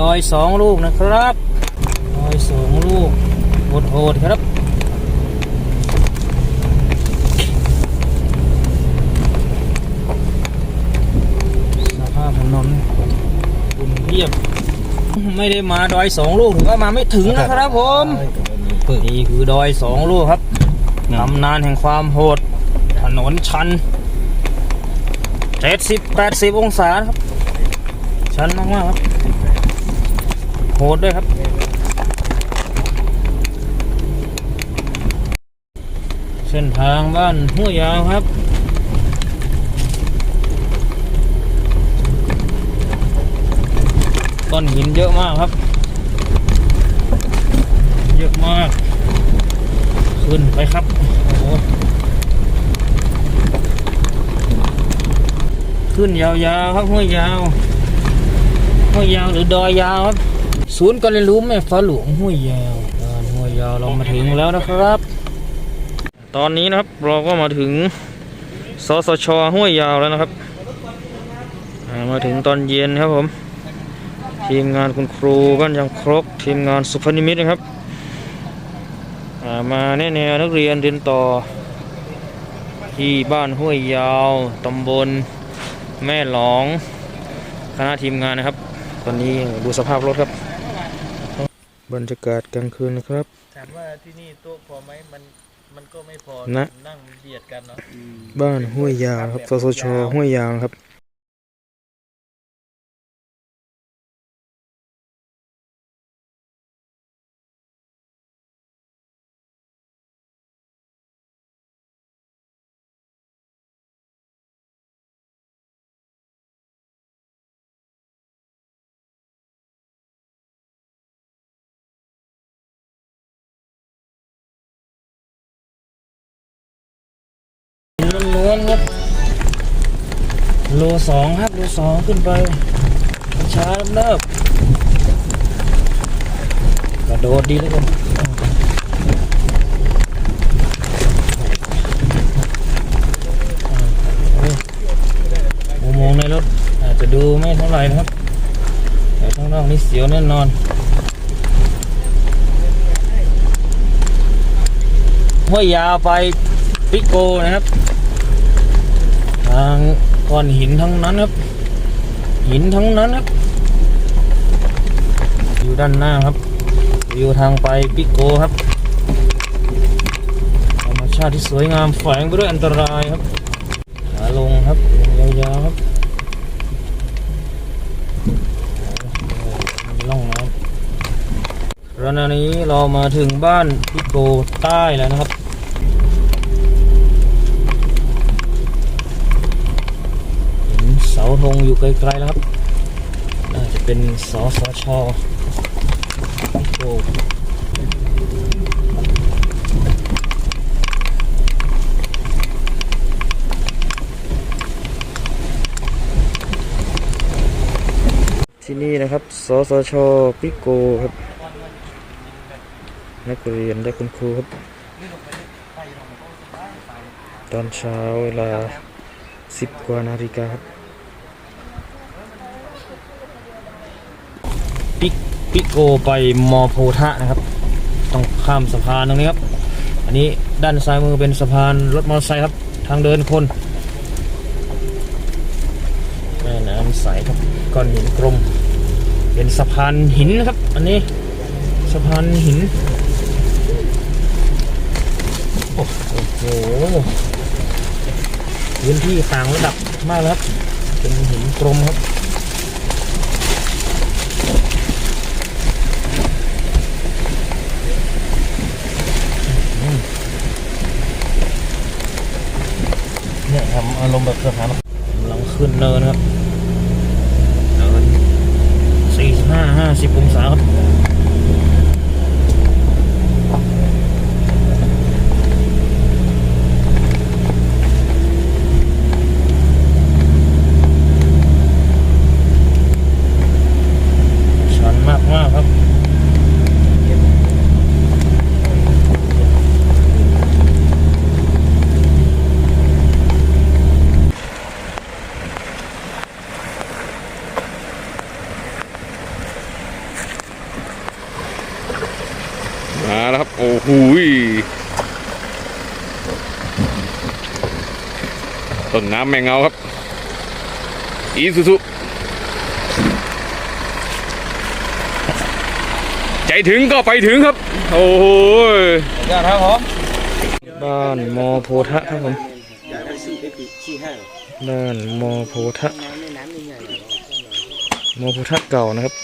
ดอยสองลูกนะครับดอยสองลูกโหดๆครับ สภาพถนนคุณเพียบ ไม่ได้มาดอยสองลูกถือว่ามาไม่ถึงนะครับผมนี่คือดอยสองลูกครับตำนานแห่งความโหด ถนนชันเจ็ดสิบแปดสิบองศาครับ ชันมากๆครับ โหดด้วยครับ เส้นทางบ้านห้วยยาวครับก้อนหินเยอะมากครับ เยอะมาก ขึ้นไปครับ โอ้โหขึ้นยาวๆครับห้วยยาวห้วยยาวหรือดอยยาวครับ ศูนย์การเรียนรู้แม่ฟ้าหลวงห้วยยาวห้วยยาวเรามาถึงแล้วนะครับ ตอนนี้นะครับเราก็มาถึงสสชห้วยยาวแล้วนะครับมาถึงตอนเย็นครับผมทีมงานคุณครูก็ยังครบทีมงานสุพรรณนิมิตนะครับมาแนะแนวนักเรียนเรียนต่อ ที่บ้านห้วยยาวตำบลแม่หลอง คณะทีมงานนะครับ ตอนนี้ดูสภาพรถครับ บรรยากาศกลางคืนนะครับ ถามว่าที่นี่โต๊ะพอไหมมันมันก็ไม่พอนะ นั่งเบียดกันเนาะ บ้านห้วยยาวครับสสชห้วยยาวครับ ล้วนๆครับโลสองครับโลสองขึ้นไป ช้าเนิบๆกระโดดดีเลยกันอุโมงในรถ อาจจะดูไม่เท่าไหร่นะครับ แต่ข้างนอกนี่เสียวแน่นอนห้วยยาวไปปิโกนะครับ ทางก้อนหินทั้งนั้นครับ หินทั้งนั้นครับอยู่ด้านหน้าครับวิวทางไปปิโกครับธรรมชาติที่สวยงามแฝงไปด้วยอันตรายครับขาลงครับลงยาวๆครับมีร่องน้ำขณะนี้เรามาถึงบ้านปิโกใต้แล้วนะครับ เห็นเสา ธงอยู่ไกลๆแล้วครับน่าจะเป็นสสชโอ้ที่นี่นะครับ สสช ปิโกครับ นักเรียนและคุณครูครับ ตอนเช้าเวลาสิบกว่านาฬิกาครับ ปิกปิโกไปมอโพธะนะครับ ต้องข้ามสะพานตรงนี้ครับ อันนี้ด้านซ้ายมือเป็นสะพานรถมอเตอร์ไซค์ครับ ทางเดินคนแม่น้ำใสครับก้อนหินกลมเป็นสะพานหินนะครับ อันนี้สะพานหินโอ้โหพื้นที่ต่างระดับมากครับ เป็นหินกลมครับ เนี่ยทำอารมณ์แบบ สะพานลังขึ้นเนินครับเนินสี่ห้าห้าสิบองศาครับ ชันมากมากๆครับ โอ้โหยต้ นน้ำแมงเงาครับ อีสุสุใจถึงก็ไปถึงครับ โอ้โหยยอดครับผมบ้านมอโพธะครับผมบ้านมอโพธะมอโพธะเก่านะครับ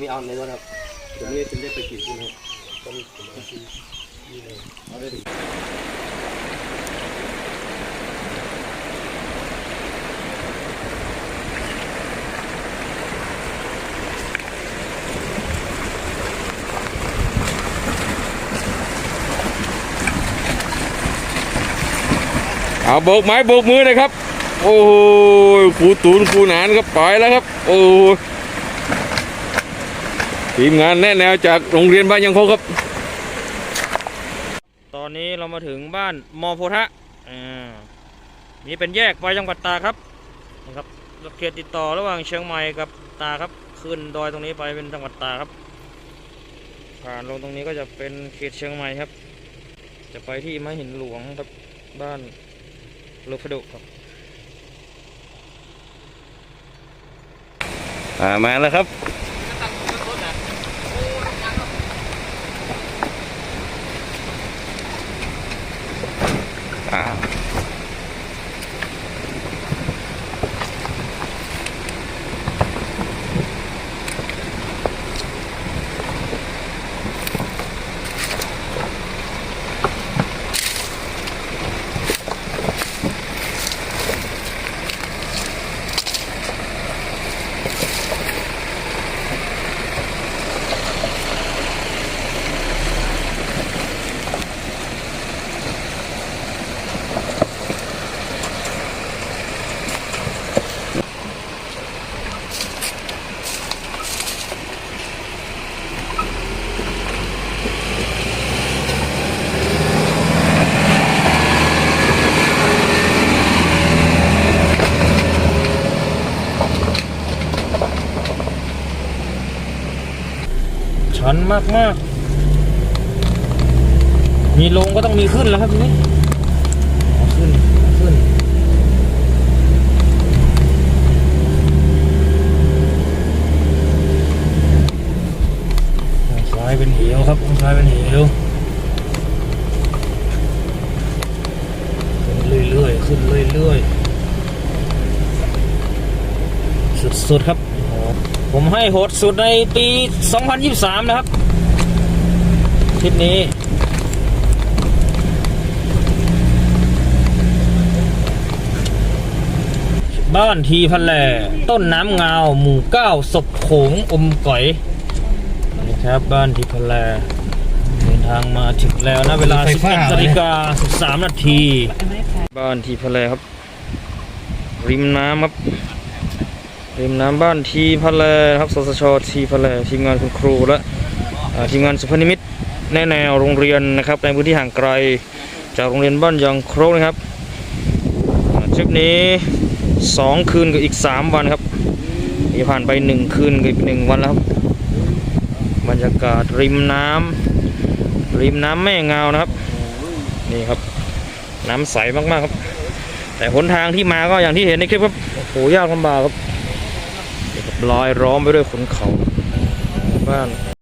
นี่เอาในรถครับเดี๋ยวนี้จะได้ไปกินใช่ไหม เอาโบกไม้โบกมือเลยครับ โอ้โหครูตูนครูหนานครับไปแล้วครับ โอ้โหทีมงานแนะแนวจากโรงเรียนบ้านยังคงครับ เรามาถึงบ้านมอโพธะอ่านี่เป็นแยกไปจังหวัดตาครับนะครับเขตติดต่อระหว่างเชียงใหม่กับตาครับ ขึ้นดอยตรงนี้ไปเป็นจังหวัดตาครับ ผ่านลงตรงนี้ก็จะเป็นเขตเชียงใหม่ครับ จะไปที่ม้หินหลวงครับบ้านโลฟดุครับมาแล้วครับ ชันมากมากมีลงก็ต้องมีขึ้นแล้วครับทีนี้ขึ้นขึ้นข้างซ้ายเป็นเหวครับข้างซ้ายเป็นเหวขึ้นเรื่อยๆขึ้นเรื่อยๆสุดๆครับ ผมให้โหดสุดในปี 2023 นะครับทริปนี้ บ้านทีพันแหล่ต้นน้ำงาวหมู่เก้าศพโขงอมก๋อยนี่ครับบ้านที่พลาเดินทางมาถึงแล้วนะเวลา11นาฬิกา13นาที บ้านที่พลาครับ ริมน้ำครับ ริมน้ำบ้านทีพลาครับสสชทีพลาทีมงานคุณครูและทีมงานสุพนิมิตแนแนวโรงเรียนนะครับในพื้นที่ห่างไกล จากโรงเรียนบ้านยางโครกนะครับทริปนี้ 2 คืนกับอีก 3 วันครับนี่ผ่านไป 1 คืนกับอีก1วันแล้วครับบรรยากาศริมน้ำริมน้ำแม่เงานะครับนี่ครับ น้ำใสมากๆครับ แต่หนทางที่มาก็อย่างที่เห็นในคลิปครับโอ้โหยากลำบากครับ ลอยล้อมไปด้วยขนเขาบ้าน